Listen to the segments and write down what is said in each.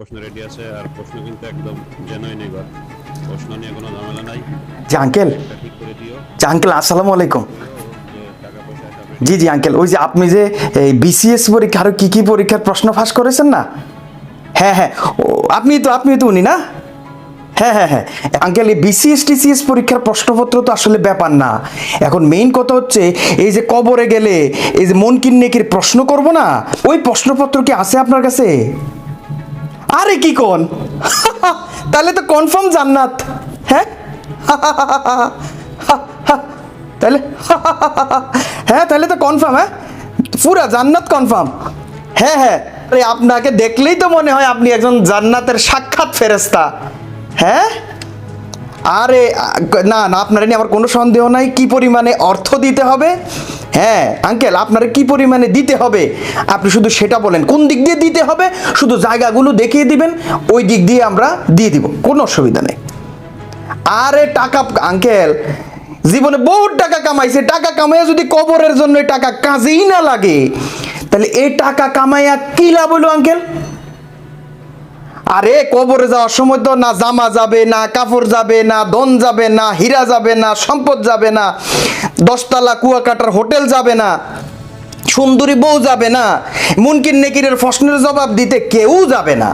প্রশ্ন রেডি আছে আর প্রশ্ন কিন্তু একদম জেনুইন এবার প্রশ্ন নিয়ে কোনো ঝামেলা নাই। জি আঙ্কেল ঠিক করে দিও। জি আঙ্কেল আসসালামু আলাইকুম। জি জি আঙ্কেল ওই যে আপনি যে এই বিসিএস পরীক্ষা আরও কী কী পরীক্ষার প্রশ্ন ফাঁস করেছেন না? হ্যাঁ হ্যাঁ আপনি তো আপনি তো উনি না? হ্যাঁ হ্যাঁ হ্যাঁ আঙ্কেল এই বিসিএস টিসিএস পরীক্ষার প্রশ্নপত্র তো আসলে ব্যাপার না। এখন মেইন কথা হচ্ছে এই যে কবরে গেলে এই যে মন কিন্নেকির প্রশ্ন করব না ওই প্রশ্নপত্র কি আছে আপনার কাছে? আরে কি কোন? তাহলে তো কনফার্ম জান্নাত। হ্যাঁ? তাহলে হ্যাঁ তাহলে তো কনফার্ম হ্যাঁ? পুরা জান্নাত কনফার্ম হ্যাঁ হ্যাঁ। আরে আপনাকে দেখলেই তো মনে হয় আপনি একজন জান্নাতের সাক্ষাৎ ফেরেস্তা হ্যাঁ? আরে না না, আপনার নিয়ে আমার কোনো সন্দেহ নাই। কি পরিমাণে অর্থ দিতে হবে? হ্যাঁ আঙ্কেল, আপনার কি পরিমাণে দিতে হবে? আপনি শুধু সেটা বলেন। কোন দিক দিয়ে দিতে হবে? শুধু জায়গাগুলো দেখিয়ে দিবেন। ওই দিক দিয়ে আমরা দিয়ে দিব। কোনো অসুবিধা নেই। আরে, টাকা, আঙ্কেল, জীবনে বহুত টাকা কামাইছে। টাকা কামাইয়া যদি কবরের জন্য টাকা কাজেই না লাগে, তাহলে এই টাকা কামাইয়া কি লাভ হলো আঙ্কেল? আরে কবরে যাওয়ার সময় তো না জামা যাবে, না কাপড় যাবে, না দন যাবে, না হীরা যাবে, না সম্পদ যাবে না। দশতলা কুয়াকাটার হোটেল যাবে না, সুন্দরী বউ যাবে না, মুনকির নেকিরের প্রশ্নের জবাব দিতে কেউ যাবে না।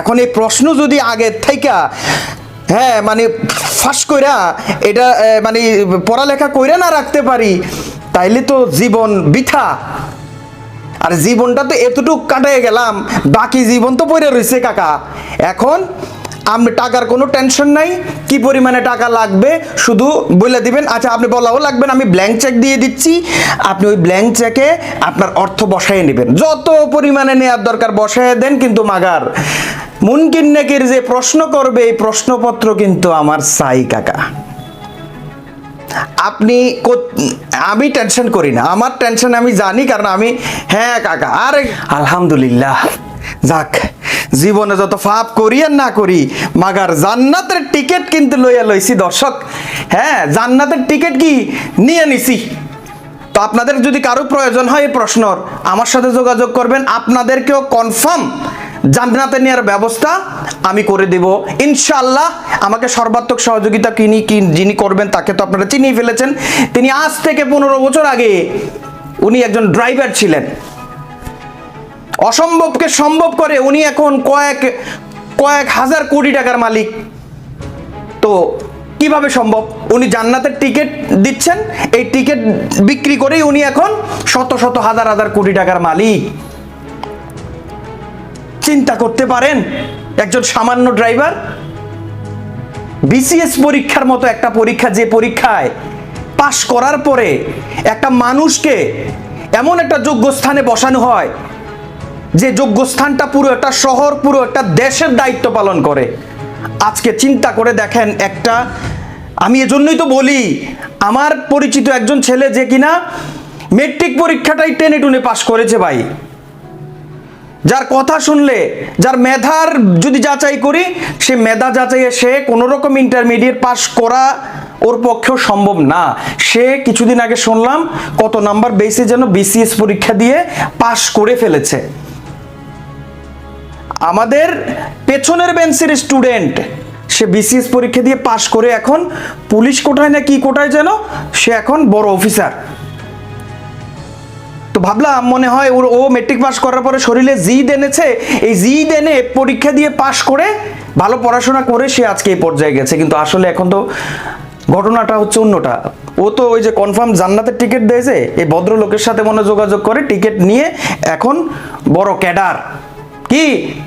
এখন এই প্রশ্ন যদি আগের থাইকা হ্যাঁ মানে ফাঁস কইরা এটা মানে পড়ালেখা কইরা না রাখতে পারি, তাইলে তো জীবন বৃথা। আর জীবনটা তো এতটুক কাটাই গেলাম, বাকি জীবন তো পড়ে রয়েছে কাকা। এখন আপনি টাকার কোনো টেনশন নাই, কি পরিমাণে টাকা লাগবে শুধু বলে দিবেন। আচ্ছা আপনি বলাও লাগবেন আমি ব্ল্যাঙ্ক চেক দিয়ে দিচ্ছি। আপনি ওই ব্ল্যাঙ্ক চেকে আপনার অর্থ বসায় নেবেন। যত পরিমাণে নেওয়ার দরকার বসায় দেন কিন্তু মাগার। মুনকিন নেকির যে প্রশ্ন করবে, এই প্রশ্নপত্র কিন্তু আমার চাই কাকা। আপনি আমি টেনশন করি না। আমার টেনশন আমি জানি কারণ আমি হ্যাঁ কাকা আরে আলহামদুলিল্লাহ। যাক জীবনে যত ফাপ করি আর না করি মাগার জান্নাতের টিকিট কিন্তু লইয়া লইছি দর্শক। হ্যাঁ জান্নাতের টিকিট কি? নিয়ে নিছি। তো আপনাদের যদি কারও প্রয়োজন হয় এই প্রশ্নর আমার সাথে যোগাযোগ করবেন। আপনাদেরকেও কনফার্ম জান্নাতে নেওয়ার ব্যবস্থা আমি করে দেব। ইনশাল্লাহ আমাকে সর্বাত্মক সহযোগিতা কিনি কি যিনি করবেন তাকে তো আপনারা চিনিয়ে ফেলেছেন। তিনি আজ থেকে পনেরো বছর আগে উনি একজন ড্রাইভার ছিলেন। অসম্ভবকে সম্ভব করে উনি এখন কয়েক কয়েক হাজার কোটি টাকার মালিক। তো কীভাবে সম্ভব? উনি জান্নাতের টিকিট দিচ্ছেন। এই টিকিট বিক্রি করেই উনি এখন শত শত, হাজার হাজার কোটি টাকার মালিক। চিন্তা করতে পারেন? একজন সামান্য ড্রাইভার? বিসিএস পরীক্ষার মতো একটা পরীক্ষা, যে পরীক্ষায় পাশ করার পরে একটা মানুষকে এমন একটা যোগ্য স্থানে বসানো হয়, যে যোগ্য স্থানটা পুরো একটা শহর, পুরো একটা দেশের দায়িত্ব পালন করে। আজকে চিন্তা করে দেখেন একটা, আমি এজন্যই তো বলি, আমার পরিচিত একজন ছেলে যে কিনা মেট্রিক পরীক্ষাটাই টেনে টুনে পাশ করেছে ভাই। যার কথা শুনলে, যার মেধার যদি যাচাই করি, সে মেধা যাচাইয়ে সে কোনো রকম ইন্টারমিডিয়েট পাস করা ওর পক্ষেও সম্ভব না। সে কিছুদিন আগে শুনলাম, কত নাম্বার বেসে যেন বিসিএস পরীক্ষা দিয়ে পাশ করে ফেলেছে। আমাদের পেছনের বেঞ্চের স্টুডেন্ট সে বিসিএস পরীক্ষা দিয়ে পাশ করে এখন, পুলিশ কোটায় না কি কোটায় যেন, সে এখন বড় অফিসার তো ভাবলাম মনে হয় ওর ও মেট্রিক পাস করার পরে শরীরে জিদ এনেছে। এই জিদ এনে পরীক্ষা দিয়ে পাশ করে ভালো পড়াশোনা করে সে আজকে এই পর্যায়ে গেছে। কিন্তু আসলে এখন তো ঘটনাটা হচ্ছে অন্যটা। ও তো ওই যে কনফার্ম জান্নাতের টিকিট দিয়েছে এই ভদ্রলোকের সাথে মনে যোগাযোগ করে টিকিট নিয়ে এখন বড় ক্যাডার। কি?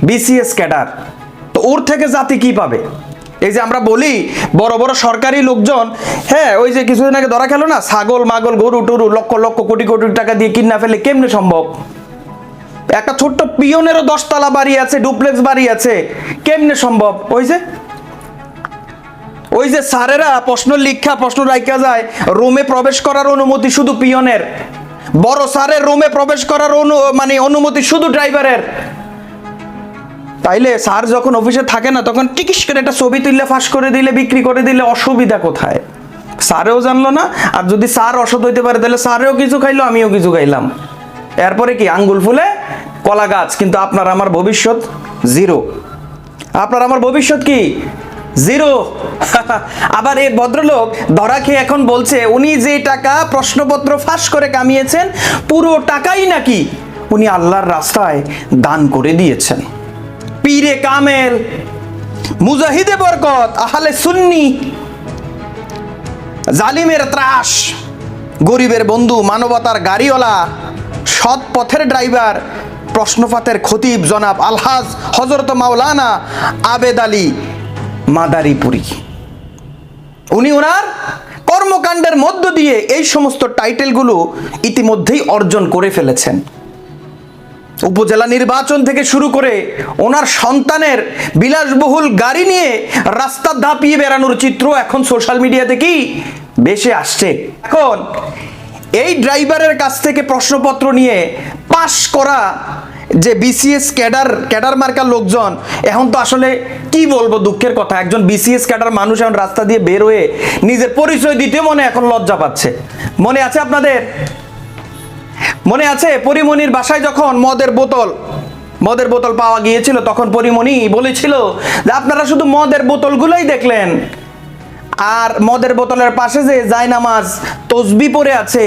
BCS cadre. তো ওর থেকে জাতি কি পাবে? এই যে আমরা বলি, বড় বড় সরকারি লোকজন হ্যাঁ ওই যে কিছুদিন আগে ধরা খেলো না? ছাগল, মাগল, গরু, টরু, লক্ষ লক্ষ, কোটি কোটি টাকা দিয়ে কিনা ফেলে কেমনে সম্ভব? একটা ছোট্ট পিয়নেরও দশতলা বাড়ি আছে, ডুপ্লেক্স বাড়ি আছে, কেমনে সম্ভব? ওই যে ওই যে স্যারেরা প্রশ্ন লিখা, প্রশ্ন রাখা যায়, রুমে প্রবেশ করার অনুমতি শুধু পিয়নের। বড় স্যারের রুমে প্রবেশ করার অনু মানে অনুমতি শুধু ড্রাইভারের। তাইলে স্যার যখন অফিসে থাকে না, তখন টিকিস করে একটা ছবি তুললে, ফাঁস করে দিলে, বিক্রি করে দিলে অসুবিধা কোথায়? স্যারেও জানলো না, আর যদি স্যার অসৎ হইতে পারে, তাহলে স্যারেও কিছু খাইলো, আমিও কিছু খাইলাম। এরপরে কি, আঙ্গুল ফুলে, কলা গাছ, কিন্তু আপনার আমার ভবিষ্যৎ জিরো। আপনার আমার ভবিষ্যৎ কি? জিরো। আবার এই ভদ্রলোক ধরা খেয়ে এখন বলছে, উনি যে টাকা প্রশ্নপত্র ফাঁস করে কামিয়েছেন, পুরো টাকাই নাকি উনি আল্লাহর রাস্তায় দান করে দিয়েছেন। পীরে কামেল, মুজাহিদে বরকত, আহলে সুন্নি, জালিমের ত্রাস, গরিবের বন্ধু, মানবতার গাড়িওয়ালা, সৎ পথের ড্রাইভার, প্রশ্নপাতের খতিব জনাব আলহাজ হজরত মাওলানা আবেদ আলী মাদারীপুরি। উনি ওনার কর্মকাণ্ডের মধ্য দিয়ে এই সমস্ত টাইটেলগুলো ইতিমধ্যেই অর্জন করে ফেলেছেন। উপজেলা নির্বাচন থেকে শুরু করে ওনার সন্তানের বিলাসবহুল গাড়ি নিয়ে রাস্তা ধাপিয়ে বেড়ানোর চিত্র এখন সোশ্যাল মিডিয়াতে কি বেশি আসছে। এখন এই ড্রাইভারের কাছ থেকে প্রশ্নপত্র নিয়ে পাশ করা যে বিসিএস ক্যাডার ক্যাডার মার্কার লোকজন, এখন তো আসলে কি বলব দুঃখের কথা, একজন বিসিএস ক্যাডার মানুষ এখন রাস্তা দিয়ে বের হয়ে নিজের পরিচয় দিতে মনে এখন লজ্জা পাচ্ছে। মনে আছে আপনাদের? মনে আছে পরিমণির বাসায় যখন মদের বোতল মদের বোতল পাওয়া গিয়েছিল, তখন পরিমণি বলেছিল যে আপনারা শুধু মদের বোতলগুলোই দেখলেন। আর মদের বোতলের পাশে যে জায়নামাজ তসবি পড়ে আছে,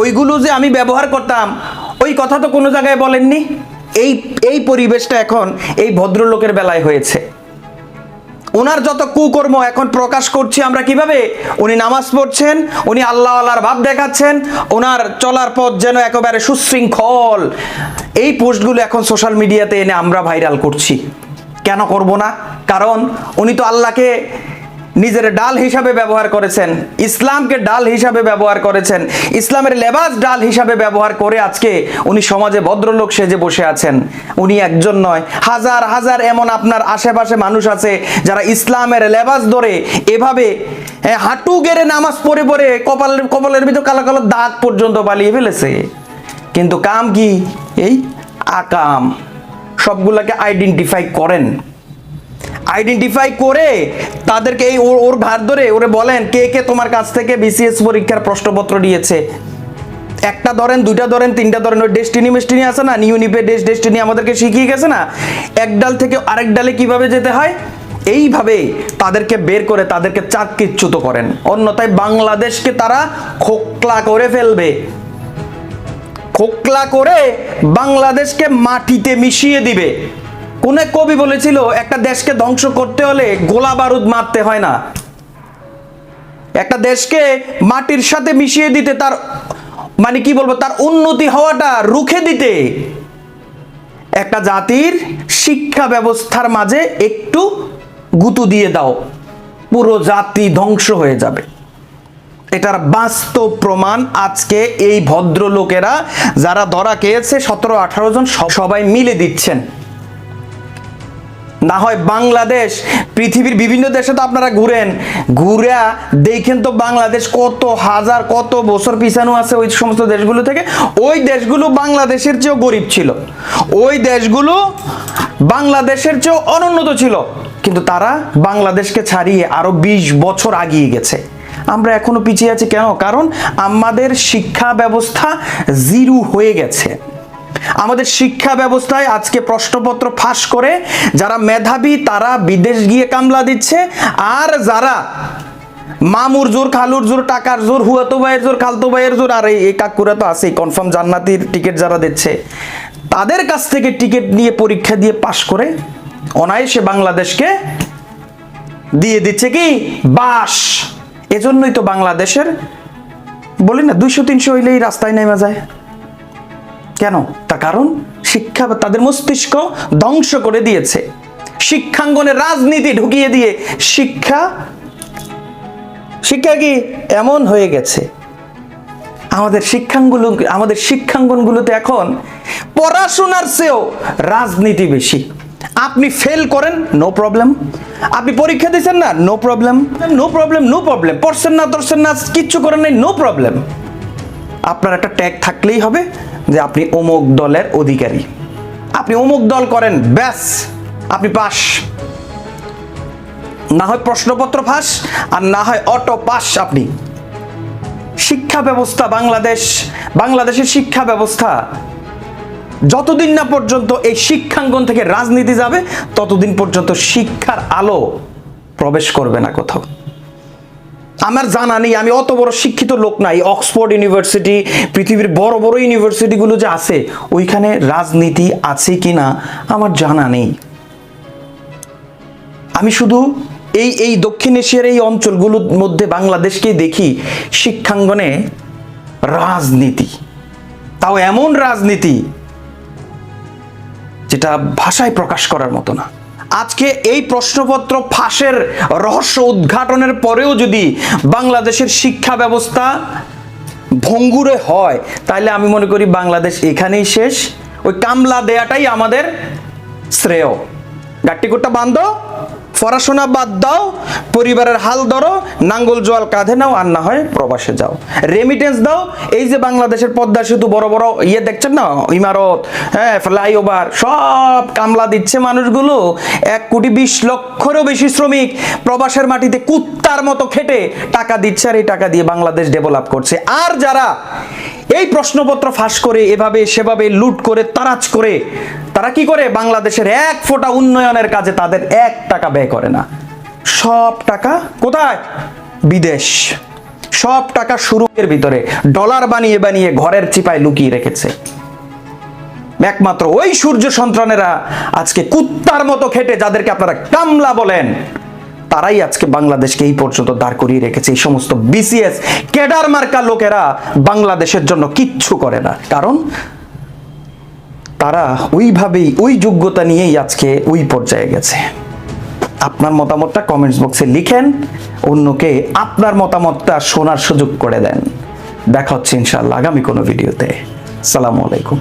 ওইগুলো যে আমি ব্যবহার করতাম, ওই কথা তো কোনো জায়গায় বলেননি? এই এই পরিবেশটা এখন এই ভদ্রলোকের বেলায় হয়েছে। ওনার যত কুকর্ম এখন প্রকাশ করছি আমরা কীভাবে? উনি নামাজ পড়ছেন, উনি আল্লাহ আল্লাহর ভাব দেখাচ্ছেন, ওনার চলার পথ যেন একেবারে সুশৃঙ্খল। এই পোস্টগুলো এখন সোশ্যাল মিডিয়াতে এনে আমরা ভাইরাল করছি। কেন করব না? কারণ উনি তো আল্লাহকে নিজের ডাল হিসাবে ব্যবহার করেছেন, ইসলামকে ডাল হিসাবে ব্যবহার করেছেন, ইসলামের লেবাস ডাল হিসাবে ব্যবহার করে আজকে উনি সমাজে ভদ্রলোক সেজে বসে আছেন। উনি একজন নয়, হাজার হাজার এমন আপনার আশেপাশে মানুষ আছে যারা ইসলামের লেবাস ধরে এভাবে হাঁটু গেড়ে নামাজ পড়ে পড়ে কপালের কপালের ভিতর কালো কালো দাগ পর্যন্ত পালিয়ে ফেলেছে। কিন্তু কাম কি? এই আকাম। সবগুলোকে আইডেন্টিফাই করেন। আইডেন্টিফাই করে তাদেরকে এই ওর ঘাট ধরে ওরে বলেন কে কে তোমার কাছ থেকে বিসিএস পরীক্ষার প্রশ্নপত্র নিয়েছে একটা ধরেন, দুইটা ধরেন, তিনটা ধরেন, ওই ডেস্টিনি মেস্টিনি আছে না? নিউনিপে ডেস ডেস্টিনি আমাদেরকে শিখিয়ে গেছে না? এক ডাল থেকে আরেক ডালে কীভাবে যেতে হয়? এইভাবে তাদেরকে বের করে তাদেরকে চাকরিচ্যুত করেন। অন্যথায় বাংলাদেশকে তারা খোকলা করে ফেলবে। খোকলা করে বাংলাদেশকে মাটিতে মিশিয়ে দিবে। কোন এক কবি বলেছিল, একটা দেশকে ধ্বংস করতে হলে গোলা বারুদ মারতে হয় না। একটা দেশকে মাটির সাথে মিশিয়ে দিতে তার মানে কি বলব, তার উন্নতি হওয়াটা রুখে দিতে একটা জাতির শিক্ষা ব্যবস্থার মাঝে একটু গুতু দিয়ে দাও, পুরো জাতি ধ্বংস হয়ে যাবে। এটার বাস্তব প্রমাণ আজকে এই ভদ্রলোকেরা, যারা ধরা খেয়েছে সতেরো আঠারো জন, সব- সবাই মিলে দিচ্ছেন। না হয় বাংলাদেশ, পৃথিবীর বিভিন্ন দেশে তো আপনারা ঘুরেন। ঘুরা, দেখেন তো বাংলাদেশ কত হাজার, কত বছর পিছানো আছে ওই সমস্ত দেশগুলো থেকে। ওই দেশগুলো বাংলাদেশের চেয়েও গরিব ছিল। ওই দেশগুলো বাংলাদেশের চেয়েও অনুন্নত ছিল। কিন্তু তারা বাংলাদেশকে ছাড়িয়ে আরও বিশ বছর আগিয়ে গেছে। আমরা এখনও পিছিয়ে আছি কেন? কারণ আমাদের শিক্ষা ব্যবস্থা জিরু হয়ে গেছে। আমাদের শিক্ষা ব্যবস্থায় আজকে প্রশ্নপত্র ফাঁস করে যারা মেধাবী, তারা বিদেশ গিয়ে কামলা দিচ্ছে। আর যারা মামুর জোর, খালুর জোর, টাকার জোর, হুয়াতো ভাইয়ের জোর, খালতো ভাইয়ের জোর, আর এই কাকুরা তো আছেই কনফার্ম জান্নাতির টিকিট যারা দিচ্ছে। তাদের কাছ থেকে টিকিট নিয়ে পরীক্ষা দিয়ে পাশ করে অনায়াসে বাংলাদেশকে দিয়ে দিচ্ছে কি? বাস। এজন্যই তো বাংলাদেশের, বলি না, দুইশো, তিনশো হইলেই রাস্তায় নেমে যায়। কেন? তার কারণ শিক্ষা তাদের মস্তিষ্ক ধ্বংস করে দিয়েছে। শিক্ষাঙ্গনে রাজনীতি ঢুকিয়ে দিয়ে শিক্ষা শিক্ষা কি এমন হয়ে গেছে? আমাদের শিক্ষাঙ্গুলো, আমাদের শিক্ষাঙ্গনগুলোতে এখন পড়াশোনার চেয়েও রাজনীতি বেশি। আপনি ফেল করেন নো প্রবলেম আপনি পরীক্ষা দিচ্ছেন না no problem no problem no problem পড়ছেন না, ধরছেন না, কিচ্ছু করেন নাই নো প্রবলেম আপনার একটা ট্যাগ থাকলেই হবে। যে আপনি অমুক দলের অধিকারী। আপনি অমুক দল করেন, ব্যাস, আপনি পাস। না হয় প্রশ্নপত্র ফাঁস, আর না হয় অটো পাস আপনি। শিক্ষা ব্যবস্থা বাংলাদেশ, বাংলাদেশের শিক্ষা ব্যবস্থা। যতদিন না পর্যন্ত এই শিক্ষাঙ্গন থেকে রাজনীতি যাবে, ততদিন পর্যন্ত শিক্ষার আলো প্রবেশ করবে না কোথাও। আমার জানা নেই, আমি অত বড় শিক্ষিত লোক নাই। অক্সফোর্ড ইউনিভার্সিটি, পৃথিবীর বড় বড় ইউনিভার্সিটিগুলো যে আছে, ওইখানে রাজনীতি আছে কি না আমার জানা নেই। আমি শুধু এই এই দক্ষিণ এশিয়ার এই অঞ্চলগুলোর মধ্যে বাংলাদেশকেই দেখি, শিক্ষাঙ্গনে রাজনীতি। তাও এমন রাজনীতি যেটা ভাষায় প্রকাশ করার মতো না। আজকে এই প্রশ্নপত্র ফাঁসের রহস্য উদ্ঘাটনের পরেও যদি বাংলাদেশের শিক্ষা ব্যবস্থা ভঙ্গুরে হয়, তাহলে আমি মনে করি বাংলাদেশ এখানেই শেষ। ওই কামলা দেয়াটাই আমাদের শ্রেয়। গাট্টিকুটটা বান্ধো। পড়াশোনা বাদ দাও, পরিবারের হাল ধরো, নাঙ্গল জোয়াল কাঁধে নাও, আর না হয় প্রবাসে যাও। রেমিটেন্স দাও, এই যে বাংলাদেশের পদ্মা সেতু বড় বড় ইয়ে দেখছেন না? ইমারত হ্যাঁ ফ্লাইওভার, সব কামলা দিচ্ছে মানুষগুলো। এক কোটি বিশ লক্ষেরও বেশি শ্রমিক প্রবাসের মাটিতে কুত্তার মতো খেটে টাকা দিচ্ছে আর এই টাকা দিয়ে বাংলাদেশ ডেভেলপ করছে। আর যারা এই প্রশ্নপত্র ফাঁস করে এভাবে, সেভাবে লুট করে, তারাজ করে, তারা কি করে? বাংলাদেশের এক ফোঁটা উন্নয়নের কাজে তাদের এক টাকা ব্যয় করে না। সব টাকা কোথায়? বিদেশ। সব টাকা শুরুকের ভিতরে, ডলার বানিয়ে বানিয়ে ঘরের চিপায় লুকিয়ে রেখেছে। একমাত্র ওই সূর্য সন্তানেরা আজকে কুত্তার মতো খেটে, যাদেরকে আপনারা কামলা বলেন তারাই আজকে বাংলাদেশকে এই পর্যন্ত দাঁড় করিয়ে রেখেছে। এই সমস্ত বিসিএস কেডার মার্কা লোকেরা বাংলাদেশের জন্য কিচ্ছু করে না। কারণ তারা ওইভাবেই, ওই যোগ্যতা নিয়েই আজকে ওই পর্যায়ে গেছে। আপনার মতামতটা কমেন্টস বক্সে লিখেন, অন্যকে আপনার মতামতটা শোনার সুযোগ করে দেন। দেখা হচ্ছে ইনশাল্লাহ আগামী কোনো ভিডিওতে। সালামু আলাইকুম।